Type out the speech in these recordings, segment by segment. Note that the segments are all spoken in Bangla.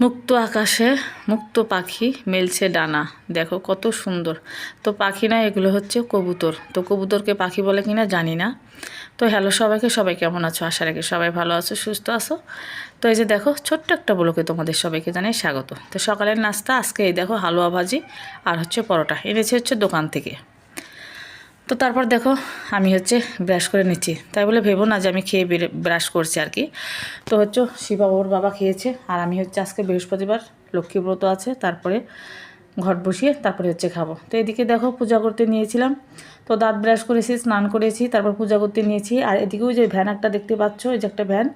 মুক্ত আকাশে মুক্ত পাখি মেলছে ডানা। দেখো কত সুন্দর। তো পাখি না, এগুলো হচ্ছে কবুতর। তো কবুতরকে পাখি বলে কিনা জানি না। তো হ্যালো সবাইকে, সবাই কেমন আছো? আশা রাখি সবাই ভালো আছো, সুস্থ আছো। তো এই যে দেখো, ছোট্ট একটা বলোকে তোমাদের সবাইকে জানাই স্বাগত। তো সকালের নাস্তা, আজকে এই দেখো হালুয়া ভাজি আর হচ্ছে পরোটা। এনেছে হচ্ছে দোকান থেকে। তো তারপর দেখো, আমি হচ্ছে ব্রাশ করে নিচ্ছি। তাই বলে ভেবো না যে আমি খেয়ে ব্রাশ করছি আর কি। তো হচ্ছে শিবা ওর বাবা খেয়েছে, আর আমি হচ্ছে আজকে বৃহস্পতিবার লক্ষ্মীব্রত আছে, তারপরে ঘট বসিয়ে তারপরে হচ্ছে খাব। তো এদিকে দেখো পূজা করতে নিয়েছিলাম। তো দাঁত ব্রাশ করেছি, স্নান করেছি, তারপর পূজা করতে নিয়েছি। আর এদিকেও যে ভ্যান একটা দেখতে পাচ্ছ, এই যে একটা ভ্যান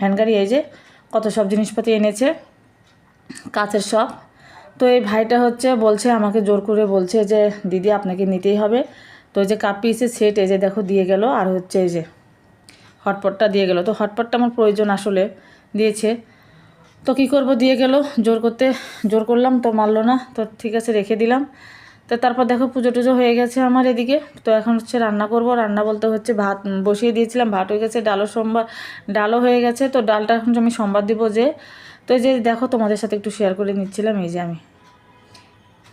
ভ্যান গাড়ি, এই যে কত সব জিনিসপাতি এনেছে কাছের সব। তো এই ভাইটা হচ্ছে বলছে, আমাকে জোর করে বলছে যে, দিদি, আপনাকে নিতেই হবে। তো যে কাপ পিসের সেট এই যে দেখো দিয়ে গেল, আর হচ্ছে এই যে হটপটটা দিয়ে গেল। তো হটপটটা আমার প্রয়োজন আসলে দিয়েছে। তো কী করব? দিয়ে গেল, জোর করতে, জোর করলাম, তো মারলো না। তো ঠিক আছে, রেখে দিলাম। তো তারপর দেখো পুজো টুজো হয়ে গেছে আমার এদিকে। তো এখন হচ্ছে রান্না করব। রান্না বলতে হচ্ছে ভাত বসিয়ে দিয়েছিলাম। ভাত হয়ে গেছে, ডালও সোমবার, ডালও হয়ে গেছে। তো ডালটা এখন আমি সোমবার দিব যে, তো এই যে দেখো তোমাদের সাথে একটু শেয়ার করে নিচ্ছিলাম। এই যে আমি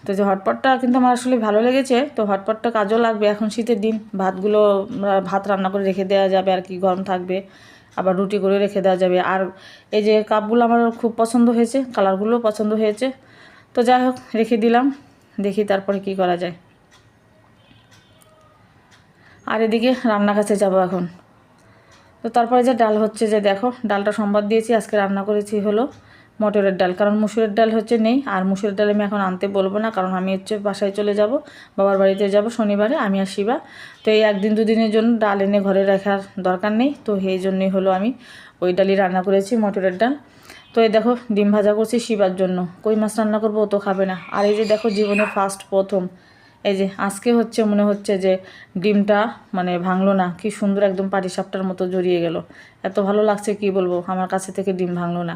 তো যে হটপটটা কিন্তু আমার আসলে ভালো লেগেছে, তো হটপটটা কাজও লাগবে। এখন শীতের দিন, ভাতগুলো ভাত রান্না করে রেখে দেওয়া যাবে, আর কি গরম থাকবে, আবার রুটি করে রেখে দেওয়া যাবে। আর এই যে কাপগুলো আমার খুব পছন্দ হয়েছে, কালারগুলো পছন্দ হয়েছে, তো যাই হোক, রেখে দিলাম, দেখি তারপরে কি করা যায়। আর এদিকে রান্না কাছে যাব এখন। তো তারপরে যে ডাল হচ্ছে যে দেখো, ডালটা সম্বাদ দিয়েছি, আজকে রান্না করেছি হলো মটরের ডাল। কারণ মুসুরের ডাল হচ্ছে নেই, আর মুসুরের ডাল আমি এখন আনতে বলব না, কারণ আমি হচ্ছে বাসায় চলে যাব, বাবার বাড়িতে যাব শনিবারে, আমি আর শিবা। তো এই একদিন দুদিনের জন্য ডাল এনে ঘরে রাখার দরকার নেই, তো এই জন্যই হলো আমি ওই ডালই রান্না করেছি, মটরের ডাল। তো এই দেখো, ডিম ভাজা করছি শিবার জন্য। কই মাছ রান্না করব ও তো খাবে না। আর এই যে দেখো জীবনে ফার্স্ট প্রথম। এই যে আজকে হচ্ছে মনে হচ্ছে যে ডিমটা মানে ভাঙলো না, কি সুন্দর একদম পাটি সাপটার মতো জড়িয়ে গেল। এত ভালো লাগছে কি বলব, আমার কাছে থেকে ডিম ভাঙলো না।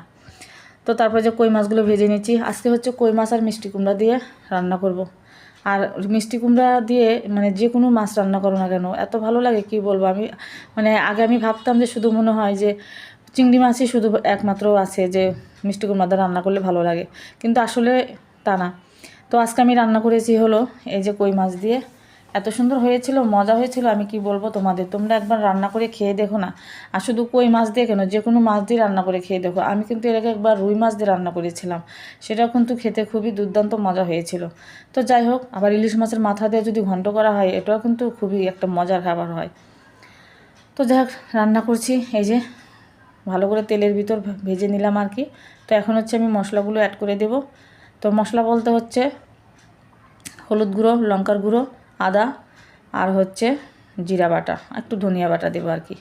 তো তারপর যে কই মাছগুলো ভেজে নিচ্ছি। আজকে হচ্ছে কই মাছ আর মিষ্টি কুমড়া দিয়ে রান্না করব। আর মিষ্টি কুমড়া দিয়ে মানে যে কোনো মাছ রান্না করো না কেন, এত ভালো লাগে কি বলব? আমি মানে আগে আমি ভাবতাম যে শুধু মনে হয় যে চিংড়ি মাছই শুধু একমাত্র আছে যে মিষ্টি কুমড়া দিয়ে রান্না করলে ভালো লাগে। কিন্তু আসলে তা না। তো আজকে আমি রান্না করেছি হলো এই যে কই মাছ দিয়ে এত সুন্দর হয়েছিল, মজা হয়েছিল, আমি কি বলব তোমাদের? তোমরা একবার রান্না করে খেয়ে দেখো না। আর শুধু কই মাছ দিয়ে কেন? যে কোনো মাছ দিয়ে রান্না করে খেয়ে দেখো। আমি কিন্তু এর একবার রুই মাছ দিয়ে রান্না করেছিলাম। সেটাও কিন্তু খেতে খুবই দুর্দান্ত মজা হয়েছিল। তো যাই হোক, আবার ইলিশ মাছের মাথা দিয়ে যদি ঘন্ট করা হয়, এটাও কিন্তু খুবই একটা মজার খাবার হয়। তো যাই রান্না করছি। এই যে, ভালো করে তেলের ভিতর ভেজে নিলাম আর কি। তো এখন হচ্ছে আমি মশলাগুলো অ্যাড করে দেব। তো মশলা বলতে হচ্ছে হলুদ গুঁড়ো, লঙ্কার গুঁড়ো আদা আর হচ্ছে জিরা বাটা, একটু ধনিয়া বাটা দেবো আর কি।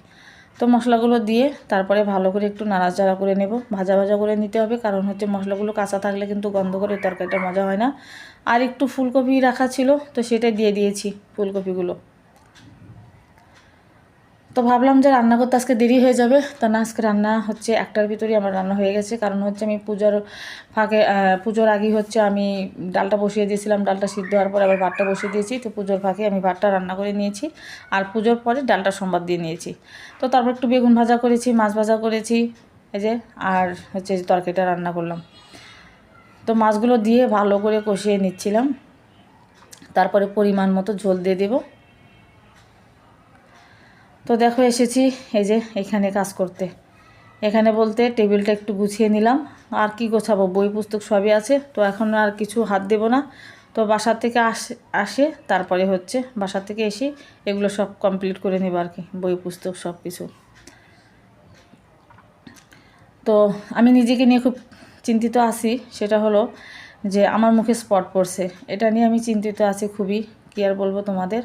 তো মশলাগুলো দিয়ে তারপরে ভালো করে একটু নাড়াচাড়া করে নেব। ভাজা ভাজা করে নিতে হবে, কারণ হচ্ছে মশলাগুলো কাঁচা থাকলে কিন্তু গন্ধ করে তরকারিটা মজা হয় না। আর একটু ফুলকপি রাখা ছিল, তো সেটাই দিয়ে দিয়েছি ফুলকপিগুলো। তো ভাবলাম যে রান্না করতে আজকে দেরি হয়ে যাবে। তা না, আজকে রান্না হচ্ছে একটার ভিতরেই আমার রান্না হয়ে গেছে। কারণ হচ্ছে আমি পুজোর ফাঁকে পুজোর আগেই হচ্ছে আমি ডালটা বসিয়ে দিয়েছিলাম। ডালটা সিদ্ধ হওয়ার পরে আবার ভাতটা বসিয়ে দিয়েছি। তো পুজোর ফাঁকে আমি ভাতটা রান্না করে নিয়েছি। আর পুজোর পরে ডালটা সোমবার দিয়ে নিয়েছি। তো তারপর একটু বেগুন ভাজা করেছি, মাছ ভাজা করেছি, এই যে, আর হচ্ছে তরকারিটা রান্না করলাম। তো মাছগুলো দিয়ে ভালো করে কষিয়ে নিচ্ছিলাম। তারপরে পরিমাণ মতো ঝোল দিয়ে দেবো। তো দেখো, এসেছি এই যে এখানে কাজ করতে। এখানে বলতে টেবিলটা একটু গুছিয়ে নিলাম। আর কি গোছাবো? বই, পুস্তক সবই আছে। তো এখন আর কিছু হাত দেব না। তো বাসার থেকে আসে আসে, তারপরে হচ্ছে বাসার থেকে এসে এগুলো সব কমপ্লিট করে নেব আর কি। বই, পুস্তক সব কিছু। তো আমি নিজেকে নিয়ে খুব চিন্তিত আছি। সেটা হলো যে আমার মুখে স্পট পড়ছে। এটা নিয়ে আমি চিন্তিত আছি খুবই। কি আর বলব তোমাদের?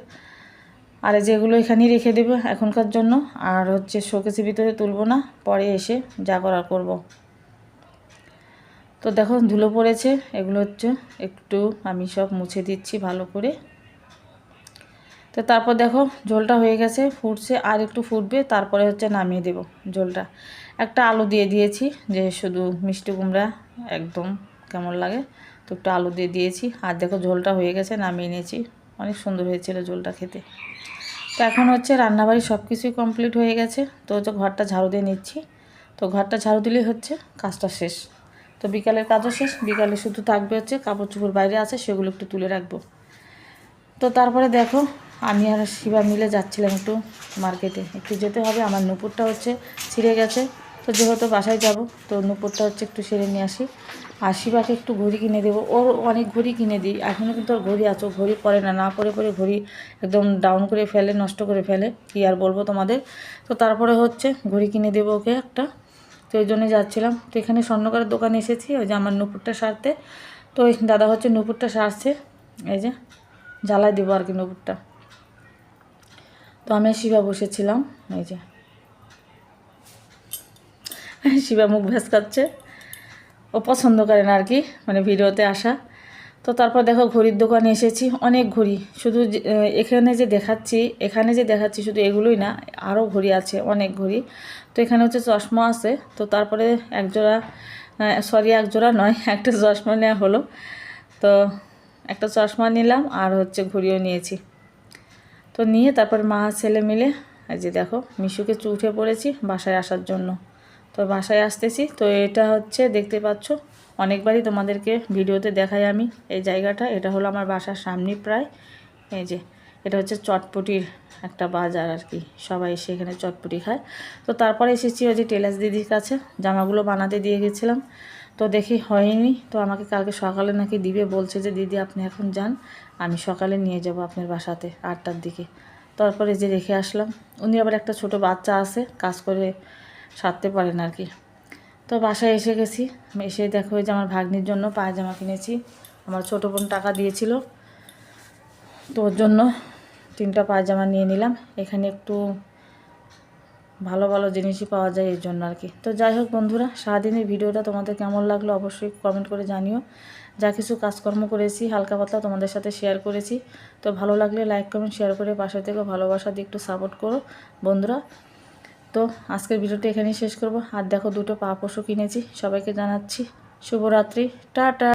আর যেগুলো এখানেই রেখে দেবো এখনকার জন্য। আর হচ্ছে শোকেসের ভিতরে তুলবো না, পরে এসে যা করার করব। তো দেখো, ধুলো পড়েছে, এগুলো হচ্ছে একটু আমি সব মুছে দিচ্ছি ভালো করে। তো তারপর দেখো, ঝোলটা হয়ে গেছে, ফুটছে, আর একটু ফুটবে, তারপরে হচ্ছে নামিয়ে দেব ঝোলটা। একটা আলু দিয়ে দিয়েছি, যে শুধু মিষ্টি কুমড়া একদম কেমন লাগে, তো একটু আলু দিয়ে দিয়েছি। আর দেখো, ঝোলটা হয়ে গেছে, নামিয়ে নিয়েছি। অনেক সুন্দর হয়েছিল ঝোলটা খেতে। তো এখন হচ্ছে রান্নাবাড়ি সব কিছুই কমপ্লিট হয়ে গেছে। তো হচ্ছে ঘরটা ঝাড়ু দিয়ে নিচ্ছি। তো ঘরটা ঝাড়ু দিলেই হচ্ছে কাজটা শেষ। তো বিকালের কাজও শেষ। বিকালে শুধু থাকবে হচ্ছে কাপড় চোপড় বাইরে আছে, সেগুলো একটু তুলে রাখব। তো তারপরে দেখো, আমি আর শিবা মিলে যাচ্ছিলাম একটু মার্কেটে একটু যেতে হবে, আমার নুপুরটা হচ্ছে ছিঁড়ে গেছে। তো যেহেতু বাসায় যাব, তো নুপুরটা হচ্ছে একটু সেরে নিয়ে আসি। আর শিবাকে একটু ঘড়ি কিনে দেবো। ওর অনেক ঘড়ি কিনে দিই। এখনও কিন্তু ওর ঘড়ি আছে ঘড়ি পরে না না পরে পরে ঘড়ি একদম ডাউন করে ফেলে, নষ্ট করে ফেলে। কী আর বলব তোমাদের? তো তারপরে হচ্ছে ঘড়ি কিনে দেবো ওকে একটা। তো ওই জন্যই যাচ্ছিলাম। তো এখানে স্বর্ণকারের দোকানে এসেছি, ওই যে আমার নুপুরটা সারতে। তো ওই দাদা হচ্ছে নুপুরটা সারছে। এই যে জ্বালাই দেবো আর কি নুপুরটা। তো আমি শিবা বসেছিলাম। এই যে শিবা মুখ ভেসকাচ্ছে ও পছন্দ করে না আর কি মানে ভিডিওতে আসা। তো তারপর দেখো ঘড়ির দোকানে এসেছি, অনেক ঘড়ি। শুধু এখানে যে দেখাচ্ছি, এখানে যে দেখাচ্ছি শুধু এগুলোই না আরও ঘড়ি আছে, অনেক ঘড়ি। তো এখানে হচ্ছে চশমা আছে, তো তারপরে একজোড়া সরি একজোড়া নয়, একটা চশমা নেওয়া হলো। তো একটা চশমা নিলাম আর হচ্ছে ঘড়িও নিয়েছি। তো নিয়ে তারপর মা ছেলে মিলে, এই যে দেখো, মিশুকে উঠে পড়েছি বাসায় আসার জন্য। তো বাসায় আসতেছি। তো এটা হচ্ছে, দেখতে পাচ্ছ, অনেকবারই তোমাদেরকে ভিডিওতে দেখাই আমি এই জায়গাটা। এটা হলো আমার বাসার সামনে প্রায়। এই যে, এটা হচ্ছে চটপটির একটা বাজার আর কি। সবাই এসে এখানে চটপটি খায়। তো তারপরে এসেছি ওই যে টেলার্স দিদির কাছে। জামাগুলো বানাতে দিয়ে গেছিলাম। তো দেখি হয়নি। তো আমাকে কালকে সকালে নাকি দিবে, বলছে যে, দিদি, আপনি এখন যান। আমি সকালে নিয়ে যাব আপনার বাসাতে আটটার দিকে। তারপরে যে রেখে আসলাম। উনি আবার একটা ছোট বাচ্চা আছে, কাজ করে সারতে পারেন আর কি। তো বাসায় এসে গেছি। এসে দেখো যে আমার ভাগ্নির জন্য পায়জামা কিনেছি। আমার ছোটো বোন টাকা দিয়েছিল। তো ওর জন্য তিনটা পায়জামা নিয়ে নিলাম। এখানে একটু ভালো ভালো জিনিসই পাওয়া যায় এর জন্য আর কি। তো যাই হোক বন্ধুরা, সারাদিনের ভিডিওটা তোমাদের কেমন লাগল অবশ্যই কমেন্ট করে জানিও। যা কিছু কাজকর্ম করেছি, হালকা পাতলা তোমাদের সাথে শেয়ার করেছি। তো ভালো লাগলে লাইক কমেন্ট শেয়ার করে পাশে থেকে ভালোবাসা দিয়ে একটু সাপোর্ট করো। বন্ধুরা তো আজকের ভিডিওটা এখানেই শেষ করব। আর দেখো দুটো পা পশু কিনেছি, সবাইকে জানাচ্ছি। শুভরাত্রি, টাটা!